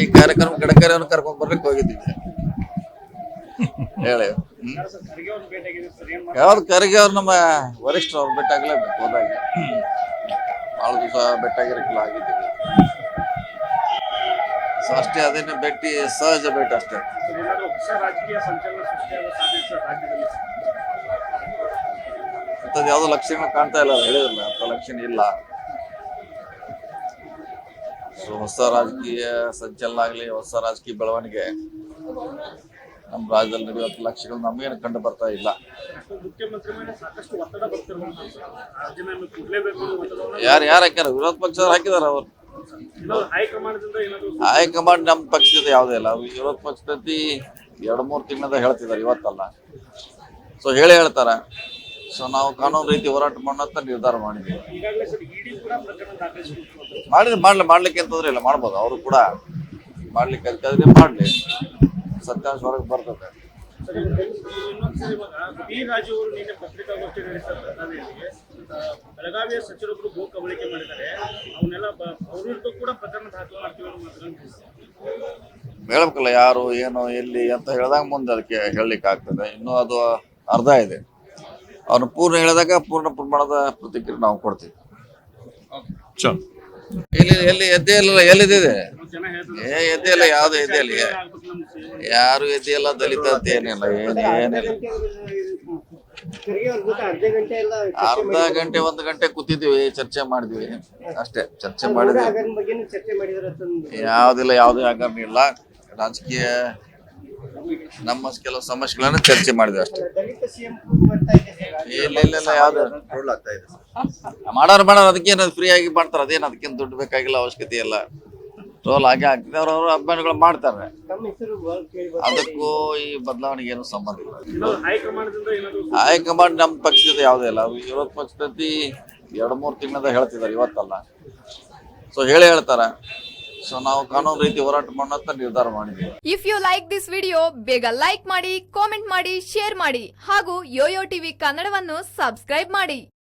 ಈ ಕಾರ್ಯಕ್ರಮ ಗಡಕರಿಯನ್ನು ಕರ್ಕೊಂಡ್ ಬರ್ಲಿಕ್ಕೆ ಹೋಗಿದ್ದೀವಿ. ಹೇಳಿ. ಯಾವ್ದು ಕರಿಗೆ ಅವ್ರು ನಮ್ಮ ವರಿಷ್ಠರು, ಅವ್ರು ಭೇಟಿಯಾಗಲೇಬೇಕು ಹೋದಾಗ. ಭಾಳ ದಿವಸ ಭೇಟಿಯಾಗಿರಕ್ಕಿಲ್ಲ ಆಗಿದ್ದೀವಿ. ಸೊ ಅಷ್ಟೇ ಅದನ್ನ ಭೇಟಿ, ಸಹಜ ಭೇಟಿ ಅಷ್ಟೇ. ಅಂಥದ್ದು ಯಾವುದೋ ಲಕ್ಷಣ ಕಾಣ್ತಾ ಇಲ್ಲ, ಹೇಳಿದ್ರಲ್ಲ, ಅಂಥ ಲಕ್ಷಣ ಇಲ್ಲ. ಸೊ ಹೊಸ ರಾಜಕೀಯ ಸಂಚಲನ ಆಗಲಿ, ಹೊಸ ರಾಜಕೀಯ ಬೆಳವಣಿಗೆ ನಮ್ಮ ರಾಜ್ಯದಲ್ಲಿ ನಡೆಯುವಂಥ ಲಕ್ಷಗಳು ನಮಗೇನು ಕಂಡು ಬರ್ತಾ ಇಲ್ಲ. ಯಾರು ಯಾರು ಹಾಕ್ಯಾರ? ವಿರೋಧ ಪಕ್ಷದವ್ರು ಹಾಕಿದಾರ ಅವರು. ಹೈಕಮಾಂಡ್ ನಮ್ಮ ಪಕ್ಷದ ಯಾವುದೇ ಇಲ್ಲ. ವಿರೋಧ ಪಕ್ಷದಲ್ಲಿ ಎರಡು ಮೂರು ತಿಂಗಳಿಂದ ಹೇಳ್ತಿದ್ದಾರೆ ಇವತ್ತಲ್ಲ. ಸೊ ಹೇಳಿ ಹೇಳ್ತಾರೆ. ಸೊ ನಾವು ಕಾನೂನು ರೀತಿ ಹೋರಾಟ ಮಾಡೋಂತ ನಿರ್ಧಾರ ಮಾಡಿದ್ದೀವಿ. ಮಾಡಿದ್ರೆ ಮಾಡ್ಲಿ, ಮಾಡ್ಲಿಕ್ಕೆ ಅಂತಂದ್ರೆ ಇಲ್ಲ, ಮಾಡ್ಬೋದು. ಅವರು ಕೂಡ ಮಾಡ್ಲಿಕ್ಕೆ ಅಂತಂದ್ರೆ ಮಾಡ್ಲಿ. ಸತ್ಯಾಂಶ ಹೊರಗೆ ಬರ್ತದೆ. ಬೆಳಗಾವಿಯ ಹೇಳ್ಬೇಕಲ್ಲ ಯಾರು, ಏನು, ಎಲ್ಲಿ ಅಂತ ಹೇಳಿದಾಗ ಮುಂದೆ ಅದಕ್ಕೆ ಹೇಳಲಿಕ್ಕೆ ಆಗ್ತದೆ. ಇನ್ನೂ ಅದು ಅರ್ಧ ಇದೆ. ಅವ್ನು ಪೂರ್ಣ ಹೇಳಿದಾಗ ಪೂರ್ಣ ಪ್ರಮಾಣದ ಪ್ರತಿಕ್ರಿಯೆ ನಾವು ಕೊಡ್ತೀವಿ. ಎಲ್ಲಿ ಎಲ್ಲಿ ಎದ್ದೆ ಇಲ್ಲ ಎಲ್ಲಿದೆ ಏ ಎದ್ದೆ ಇಲ್ಲ ಯಾವ್ದು ಎದ್ದೆ ಇಲ್ಲ. ಯಾರು ಎದ್ದೆ ಇಲ್ಲ ದಲಿತ ಅಂತ ಏನಿಲ್ಲ ಏನ್ ಏನಿಲ್ಲ. ಅರ್ಧ ಗಂಟೆ ಒಂದು ಗಂಟೆ ಕೂತಿದ್ವಿ ಚರ್ಚೆ ಮಾಡಿದ್ವಿ. ಅಷ್ಟೇ ಚರ್ಚೆ ಮಾಡಿದ್ವಿ. ಯಾವುದಿಲ್ಲ ಯಾವುದೇ ಹಗರಣ ಇಲ್ಲ. ರಾಜಕೀಯ ನಮ್ಮ ಕೆಲವು ಸಮಸ್ಯೆಗಳನ್ನ ಚರ್ಚೆ ಮಾಡಿದ್ವಿ ಅಷ್ಟೇ. ದಲಿತ ಸಿಎಂ ಬರ್ತಾ ಇದೆ ಸರ್ ಇಲ್ಲ ಇಲ್ಲ ಇಲ್ಲ ಯಾವ್ದು ಮಾಡೋರು ಮಾಡೋರು ಅದಕ್ಕೇನು ಫ್ರೀ ಆಗಿ ಮಾಡ್ತಾರೆ ಅದೇನು ಅದಕ್ಕೇನು ದುಡ್ಡು ಬೇಕಾಗಿಲ್ಲ ಅವಶ್ಯಕತೆ ಇಲ್ಲ. ಟ್ರೋಲ್ ಹಾಗೆ ಆಗ್ತದೆ ಅವ್ರವ್ರ ಅವ್ರ ಅಭಿಮಾನಿಗಳು ಮಾಡ್ತಾರೆ. ಅದಕ್ಕೂ ಈ ಬದಲಾವಣೆಗೆ ಏನು ಸಂಬಂಧ ಇಲ್ಲ. ಆಯ್ಕೆ ಮಾಡಿ ಏನಾದ್ರು ಹೈಕಮಾಂಡ್ ನಮ್ಮ ಪಕ್ಷದ ಯಾವುದೇ ಇಲ್ಲ. ವಿರೋಧ ಪಕ್ಷದಲ್ಲಿ ಎರಡು ಮೂರು ತಿಂಗಳಿಂದ ಹೇಳ್ತಿದ್ದಾರೆ ಇವತ್ತಲ್ಲ. ಸೊ ಹೇಳಿ ಹೇಳ್ತಾರೆ? ಸೊ ನಾವು ಕಾನೂನು ರೀತಿ ಹೋರಾಟ ನಿರ್ಧಾರ ಮಾಡಿದ್ವಿ if you like this video ಬೇಗ ಲೈಕ್ ಮಾಡಿ ಕಾಮೆಂಟ್ ಮಾಡಿ ಶೇರ್ ಮಾಡಿ ಹಾಗೂ ಯೋಯೋ ಟಿವಿ ಕನ್ನಡವನ್ನು ಸಬ್ಸ್ಕ್ರೈಬ್ ಮಾಡಿ.